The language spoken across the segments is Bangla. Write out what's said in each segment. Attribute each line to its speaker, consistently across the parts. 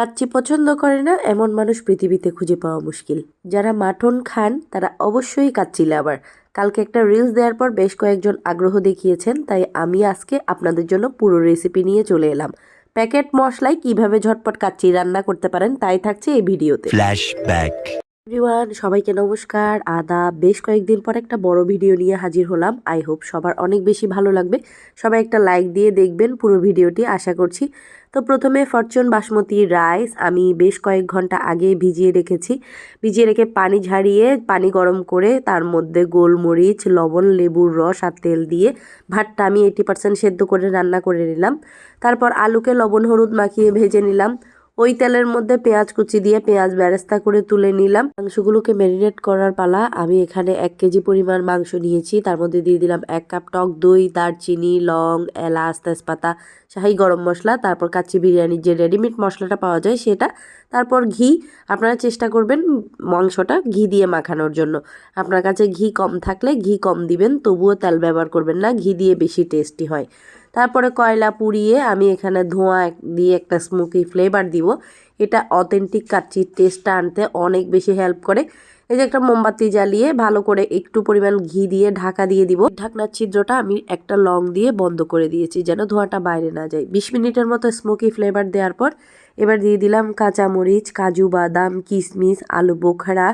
Speaker 1: কাচ্চি পছন্দ করে না, এমন মানুষ পৃথিবীতে খুঁজে পাওয়া মুশকিল। যারা মাঠন খান, তারা অবশ্যই কাচ্চি লাভার। কালকে একটা রিলস দেওয়ার পর বেশ কয়েকজন আগ্রহ দেখিয়েছেন, তাই আমি আজকে আপনাদের জন্য পুরো রেসিপি নিয়ে চলে এলাম। প্যাকেট মশলায় কীভাবে ঝটপট কাচ্চি রান্না করতে পারেন, তাই থাকছে এই ভিডিওতে. এভরিওয়ান সবাইকে নমস্কার আদা বেশ কয়েকদিন পর একটা বড় ভিডিও নিয়ে হাজির হলাম। আই হোপ সবার অনেক বেশি ভালো লাগবে। সবাই একটা লাইক দিয়ে দেখবেন পুরো ভিডিওটি, আশা করছি। তো প্রথমে ফরচুন বাসমতি রাইস আমি বেশ কয়েক ঘণ্টা আগে ভিজিয়ে রেখেছি। ভিজিয়ে রেখে পানি ঝাড়িয়ে, পানি গরম করে তার মধ্যে গোলমরিচ, লবণ, লেবুর রস আর তেল দিয়ে ভাতটা আমি এইটি পার্সেন্ট সেদ্ধ করে রান্না করে নিলাম। তারপর আলুকে লবণ হলুদ মাখিয়ে ভেজে নিলাম। ওই তেলের মধ্যে পেঁয়াজ কুচি দিয়ে পেঁয়াজ ব্যারেস্তা করে তুলে নিলাম। মাংসগুলোকে ম্যারিনেট করার পালা আমি এখানে এক কেজি পরিমাণ মাংস নিয়েছি। তার মধ্যে দিয়ে দিলাম এক কাপ টক দই, দারচিনি, লং, এলাচ, তেজপাতা, শাহি গরম মশলা, তারপর কাচ্চি বিরিয়ানির যে রেডিমেড মশলাটা পাওয়া যায় সেটা। তারপর ঘি, আপনারা চেষ্টা করবেন মাংসটা ঘি দিয়ে মাখানোর জন্য। আপনার কাছে ঘি কম থাকলে ঘি কম দিবেন, তবুও তেল ব্যবহার করবেন না, ঘি দিয়ে বেশি টেস্টি হয়। তারপরে কয়লা পুড়িয়ে আমি এখানে ধোঁয়া দিয়ে একটা স্মোকি ফ্লেভার দিব। এটা অথেন্টিক কাচ্চির টেস্টটা আনতে অনেক বেশি হেল্প করে। এই যে একটা মোমবাতি জ্বালিয়ে ভালো করে একটু পরিমাণ ঘি দিয়ে ঢাকা দিয়ে দিব। ঢাকনার ছিদ্রটা আমি একটা লং দিয়ে বন্ধ করে দিয়েছি যেন ধোঁয়াটা বাইরে না যায়। বিশ মিনিটের মতো স্মোকি ফ্লেভার দেওয়ার পর এবার দিয়ে দিলাম কাঁচামরিচ, কাজু, বাদাম কিশমিশ আলু বোখরা।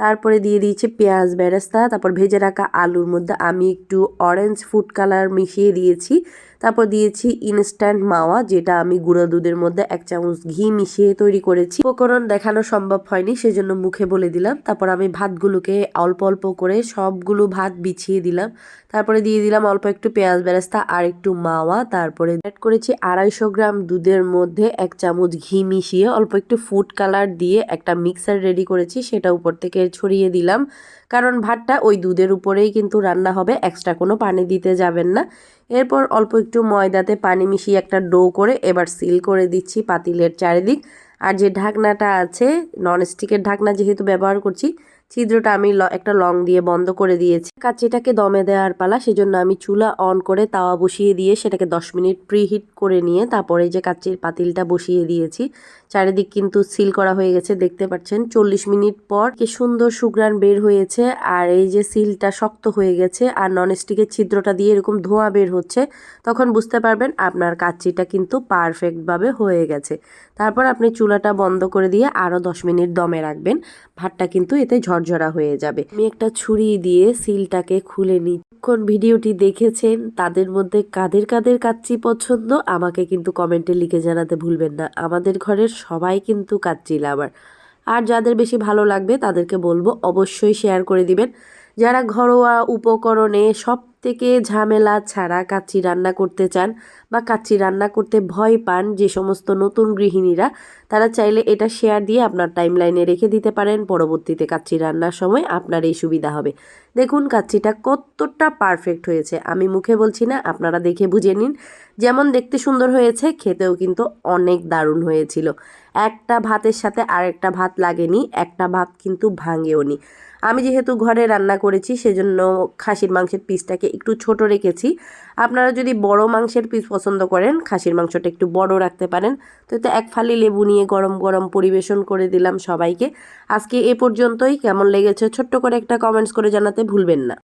Speaker 1: তারপরে দিয়ে দিয়েছি পেঁয়াজ বেরেস্তা। তারপর ভেজে রাখা আলুর মধ্যে আমি একটু অরেঞ্জ ফুড কালার মিশিয়ে দিয়েছি। তারপর দিয়েছি ইনস্ট্যান্ট মাওয়া, যেটা আমি গুঁড়ো দুধের মধ্যে এক চামচ ঘি মিশিয়ে তৈরি করেছি। উপকরণ দেখানো সম্ভব হয়নি, সেজন্য মুখে বলে দিলাম। তারপর আমি ভাতগুলোকে অল্প অল্প করে সবগুলো ভাত বিছিয়ে দিলাম। তারপরে দিয়ে দিলাম অল্প একটু পেঁয়াজ বেরেস্তা আর একটু মাওয়া। তারপরে অ্যাড করেছি আড়াইশো গ্রাম দুধের মধ্যে এক চামচ ঘি মিশিয়ে অল্প একটু ফুড কালার দিয়ে একটা মিক্সার রেডি করেছি, সেটা উপর থেকে ছড়িয়ে দিলাম। কারণ ভাতটা ওই দুধের উপরেই কিন্তু রান্না হবে এক্সট্রা কোনো পানি দিতে যাবেন না। এরপর অল্প একটু ময়দাতে পানি মিশিয়ে একটা ডো করে এবার সিল করে দিচ্ছি পাতিলের চারিদিক। আর যে ঢাকনাটা আছে ননস্টিকের ঢাকনা যেহেতু ব্যবহার করছি, ছিদ্রটা আমি একটা লং দিয়ে বন্ধ করে দিয়েছি। কাচ্চিটাকে দমে দেওয়ার পালা, সেজন্য আমি চুলা অন করে তাওয়া বসিয়ে দিয়ে সেটাকে দশ মিনিট প্রিহিট করে নিয়ে তারপরে যে কাচ্চির পাতিলটা বসিয়ে দিয়েছি, চারিদিক কিন্তু সিল করা হয়ে গেছে, দেখতে পাচ্ছেন। চল্লিশ মিনিট পর কি সুন্দর সুগ্রান বের হয়েছে, আর এই যে সিলটা শক্ত হয়ে গেছে, আর ননস্টিকের ছিদ্রটা দিয়ে এরকম ধোঁয়া বের হচ্ছে, তখন বুঝতে পারবেন আপনার কাচ্চিটা কিন্তু পারফেক্টভাবে হয়ে গেছে। তারপর আপনি চুলাটা বন্ধ করে দিয়ে আরও দশ মিনিট দমে রাখবেন, ভাতটা কিন্তু এতে ঝরঝরা হয়ে যাবে। আমি একটা ছুরি দিয়ে সিলটাকে খুলে নিই কোন ভিডিওটি দেখেছেন, তাদের মধ্যে কাদের কাদের কাচ্চি পছন্দ, আমাকে কিন্তু কমেন্টে লিখে জানাতে ভুলবেন না। আমাদের ঘরের সবাই কিন্তু কাচ্চি লাভার। আর যাদের বেশি ভালো লাগবে, তাদেরকে বলব অবশ্যই শেয়ার করে দিবেন। যারা ঘরোয়া উপকরণে সব থেকে ঝামেলা ছাড়া কাচ্চি রান্না করতে চান বা কাচ্চি রান্না করতে ভয় পান যে সমস্ত নতুন গৃহিণীরা, তারা চাইলে এটা শেয়ার দিয়ে আপনার টাইম লাইনে রেখে দিতে পারেন। পরবর্তীতে কাচ্চি রান্নার সময় আপনার এই সুবিধা হবে। দেখুন, কাচ্চিটা কতটা পারফেক্ট হয়েছে। আমি মুখে বলছি না, আপনারা দেখে বুঝে নিন। যেমন দেখতে সুন্দর হয়েছে, খেতেও কিন্তু অনেক দারুণ হয়েছিল। একটা ভাতের সাথে আরেকটা ভাত লাগেনি, একটা ভাত কিন্তু ভাঙেও নি আমি যেহেতু ঘরে রান্না করেছি, সেজন্য খাসির মাংসের পিসটাকে একটু ছোট রেখেছি। আপনারা যদি বড় মাংসের পিস পছন্দ করেন, খাসির মাংসটা একটু বড় রাখতে পারেন। তো এতে এক ফালি লেবু নিয়ে গরম গরম পরিবেশন করে দিলাম সবাইকে। আজকে এ পর্যন্তই। কেমন লেগেছে ছোট্ট করে একটা কমেন্টস করে জানাতে ভুলবেন না।